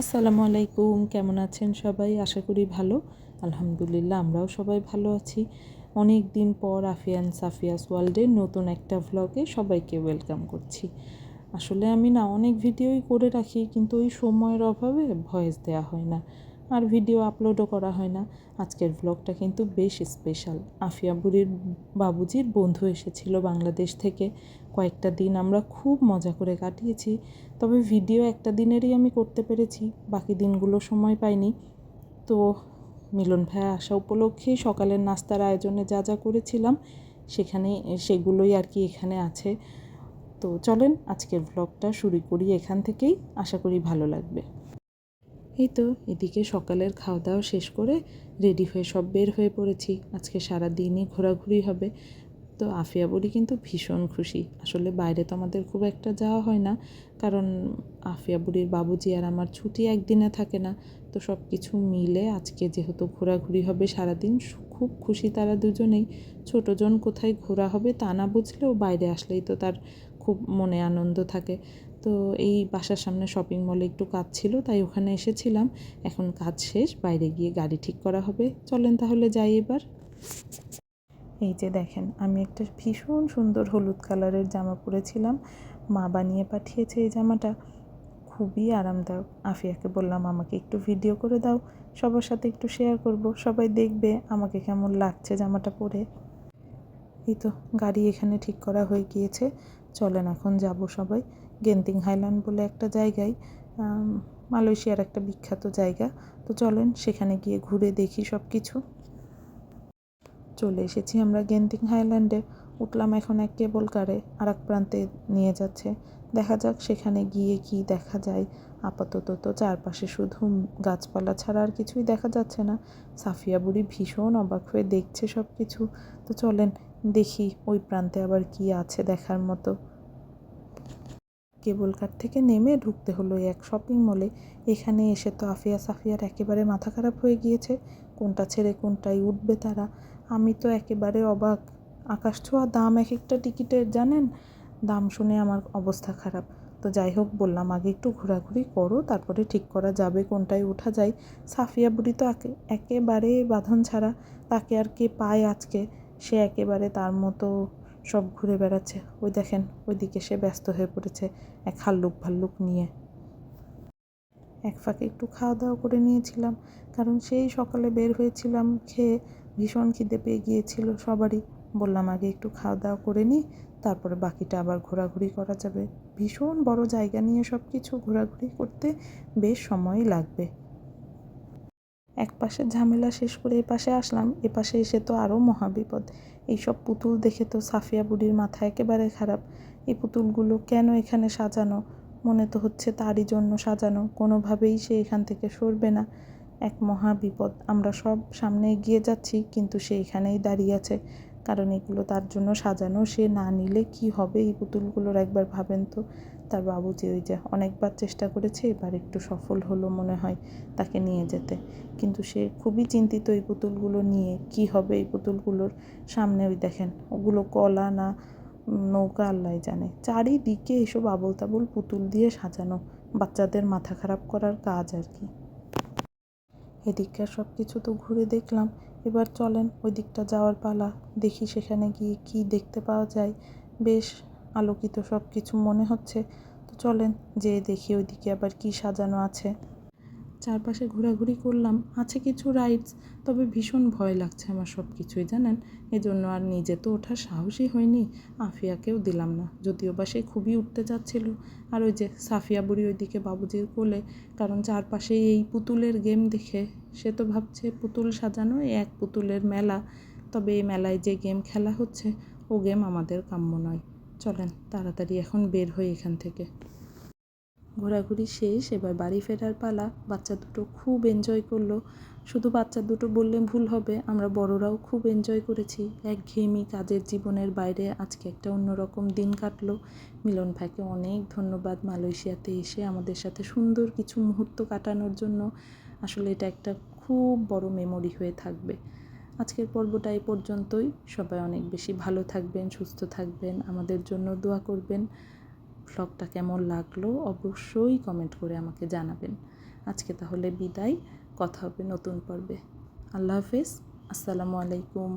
আসসালামু আলাইকুম, কেমন আছেন সবাই? আশা করি ভালো। আলহামদুলিল্লাহ, আমরাও সবাই ভালো আছি। অনেক দিন পর আফিয়ান সাফিয়াস ওয়ার্ল্ডের নতুন একটা ভ্লগে সবাইকে ওয়েলকাম করছি। আসলে আমি না অনেক ভিডিওই করে রাখি, কিন্তু ওই সময়ের অভাবে ভয়েস দেওয়া হয় না। আর ভিডিও আপলোডও করা হয় না। আজকের ভ্লগটা কিন্তু বেশ স্পেশাল আফিয়া বুড়ির বাবুজির বন্ধু এসেছিল বাংলাদেশ থেকে। কয়েকটা দিন আমরা খুব মজা করে কাটিয়েছি। তবে ভিডিও একটা দিনেরই আমি করতে পেরেছি, বাকি দিনগুলো সময় পাইনি। তো মিলন ভাইয়া আসা উপলক্ষে সকালের নাস্তার আয়োজনে যা যা করেছিলাম, সেখানে সেগুলোই আর কি এখানে আছে। তো চলেন আজকের ভ্লগটা শুরু করি এখান থেকেই। আশা করি ভালো লাগবে। এই তো, এদিকে সকালের খাওয়া দাওয়া শেষ করে রেডি হয়ে সব বের হয়ে পড়েছি। আজকে সারা দিনই ঘোরাঘুরি হবে। তো আফিয়া বলি কিন্তু ভীষণ খুশি। আসলে বাইরে তো আমাদের খুব একটা যাওয়া হয় না, কারণ আফিয়া বুড়ির বাবুজি আর আমার ছুটি একদিনে থাকে না। তো সব কিছু মিলে আজকে যেহেতু ঘোরাঘুরি হবে সারাদিন খুব খুশি তারা দুজনেই। ছোটোজন কোথায় ঘোরা হবে তা না বুঝলেও বাইরে আসলেই তো তার খুব মনে আনন্দ থাকে। তো এই বাসার সামনে শপিং মলে একটু কাজ ছিল, তাই ওখানে এসেছিলাম। এখন কাজ শেষ, বাইরে গিয়ে গাড়ি ঠিক করা হবে। চলেন তাহলে যাই এবার। এই যে দেখেন, আমি একটা ভীষণ সুন্দর হলুদ কালারের জামা পরেছিলাম। মা বানিয়ে পাঠিয়েছে এই জামাটা। খুবই আরামদায়ক। আফিয়াকে বললাম, আমাকে একটু ভিডিও করে দাও। সবার সাথে একটু শেয়ার করব। সবাই দেখবে আমাকে কেমন লাগছে জামাটা পরে। এই তো গাড়ি এখানে ঠিক করা হয়ে গিয়েছে। চলেন এখন যাব সবাই। গেন্তিং হাইল্যান্ড বলে একটা জায়গায় মালয়েশিয়ার একটা বিখ্যাত জায়গা। তো চলেন সেখানে গিয়ে ঘুরে দেখি সব কিছু চলে এসেছি আমরা গেন্তিং হাইল্যান্ডে। উঠলাম এখন এক কেবল কারে আর এক প্রান্তে নিয়ে যাচ্ছে। দেখা যাক সেখানে গিয়ে কি দেখা যায়। আপাতত তো চারপাশে শুধু গাছপালা ছাড়া আর কিছুই দেখা যাচ্ছে না। সাফিয়া বুড়ি ভীষণ অবাক হয়ে দেখছে সব কিছু তো চলেন দেখি ওই প্রান্তে আবার কি আছে দেখার মতো। কেবল কার থেকে নেমে ঢুকতে হলো এক শপিং মলে। এখানে এসে তো আফিয়া সাফিয়ার একেবারে মাথা খারাপ হয়ে গিয়েছে। কোনটা ছেড়ে কোনটায় উঠবে তারা। আমি তো একেবারে অবাক। আকাশ ছোঁয়া দাম এক একটা টিকিটের, জানেন? দাম শুনে আমার অবস্থা খারাপ। তো যাই হোক, বললাম, আগে একটু ঘোরাঘুরি করো, তারপরে ঠিক করা যাবে কোনটায় ওঠা যায়। সাফিয়া বুড়ি তো একেবারে বাঁধন ছাড়া, তাকে আর কে পায় আজকে? সে একেবারে তার মতো সব ঘুরে বেড়াচ্ছে। ওই দেখেন, ওইদিকে সে ব্যস্ত হয়ে পড়েছে, এক হাল্লুক ভাল্লুক নিয়ে। এক ফাঁকে একটু খাওয়া দাওয়া করে নিয়েছিলাম। কারণ সেই সকালে বের হয়েছিলাম, খেয়ে ভীষণ খিদে পেয়ে গিয়েছিল সবারই। বললাম, আগে একটু খাওয়া দাওয়া করে নিই তারপরে বাকিটা আবার ঘোরাঘুরি করা যাবে। ভীষণ বড় জায়গা নিয়ে সব কিছু ঘোরাঘুরি করতে বেশ সময়ই লাগবে। এক পাশে ঝামেলা শেষ করে এ পাশে আসলাম। এ পাশে এসে তো আরও মহাবিপদ। এইসব পুতুল দেখে তো সাফিয়া বুড়ির মাথা একেবারে খারাপ। এই পুতুলগুলো কেন এখানে সাজানো? মনে তো হচ্ছে তারই জন্য সাজানো। কোনোভাবেই সে এখান থেকে সরবে না। এক মহা বিপদ। আমরা সব সামনে এগিয়ে যাচ্ছি, কিন্তু সে এখানেই দাঁড়িয়ে আছে। কারণ এগুলো তার জন্য সাজানো। সে না নিলে কি হবে? এই পুতুলগুলোর একবার ভাবেন তো। তার বাবুজি ওই যে অনেকবার চেষ্টা করেছে, এবার একটু সফল হলো মনে হয় তাকে নিয়ে যেতে। কিন্তু সে খুবই চিন্তিত এই পুতুলগুলো নিয়ে। কি হবে এই পুতুলগুলোর? সামনে ওই দেখেন, ওগুলো কলা না নৌকা আল্লাহ জানে। চারিদিকে এসব আবল তাবল পুতুল দিয়ে সাজানো। বাচ্চাদের মাথা খারাপ করার কাজ আর কি। এদিককার সব কিছু তো ঘুরে দেখলাম। এবার চলেন ওই দিকটা যাওয়ার পালা। দেখি সেখানে গিয়ে কি দেখতে পাওয়া যায়। বেশ আলোকিত সব কিছু মনে হচ্ছে। তো চলেন যে দেখি ওইদিকে আবার কি সাজানো আছে। চারপাশে ঘোরাঘুরি করলাম, আছে কিছু রাইডস তবে ভীষণ ভয় লাগছে আমার সব কিছুই জানেন? এজন্য আর নিজে তো ওঠার সাহসই হয়নি, আফিয়াকেও দিলাম না, যদিও বা সে খুবই উঠতে যাচ্ছিল আর ওই যে সাফিয়া বুড়ি ওইদিকে বাবুজির কোলে, কারণ চারপাশে এই পুতুলের গেম দেখে, সে তো ভাবছে পুতুল সাজানো এক পুতুলের মেলা, তবে এই মেলায় যে গেম খেলা হচ্ছে, ও গেম আমাদের কাম্য নয়। চলেন, তাড়াতাড়ি এখন বের হই এখান থেকে। ঘোরাঘুরি শেষ, এবার বাড়ি ফেরার পালা। বাচ্চা দুটো খুব এনজয় করল। শুধু বাচ্চা দুটো বললে ভুল হবে, আমরা বড়রাও খুব এনজয় করেছি। এক ঘেয়েমি কাজের জীবনের বাইরে আজকে একটা অন্যরকম দিন কাটলো। মিলন ভাইকে অনেক ধন্যবাদ মালয়েশিয়াতে এসে আমাদের সাথে সুন্দর কিছু মুহূর্ত কাটানোর জন্য। আসলে এটা একটা খুব বড় মেমোরি হয়ে থাকবে। আজকের পর্বটা এই পর্যন্তই। সবাই অনেক বেশি ভালো থাকবেন, সুস্থ থাকবেন। আমাদের জন্য দোয়া করবেন। ভ্লগটা কেমন লাগল অবশ্যই কমেন্ট করে আমাকে জানাবেন। আজকে তাহলে বিদায়, কথা হবে নতুন পর্বে। আল্লাহ হাফেজ, আসসালামু আলাইকুম।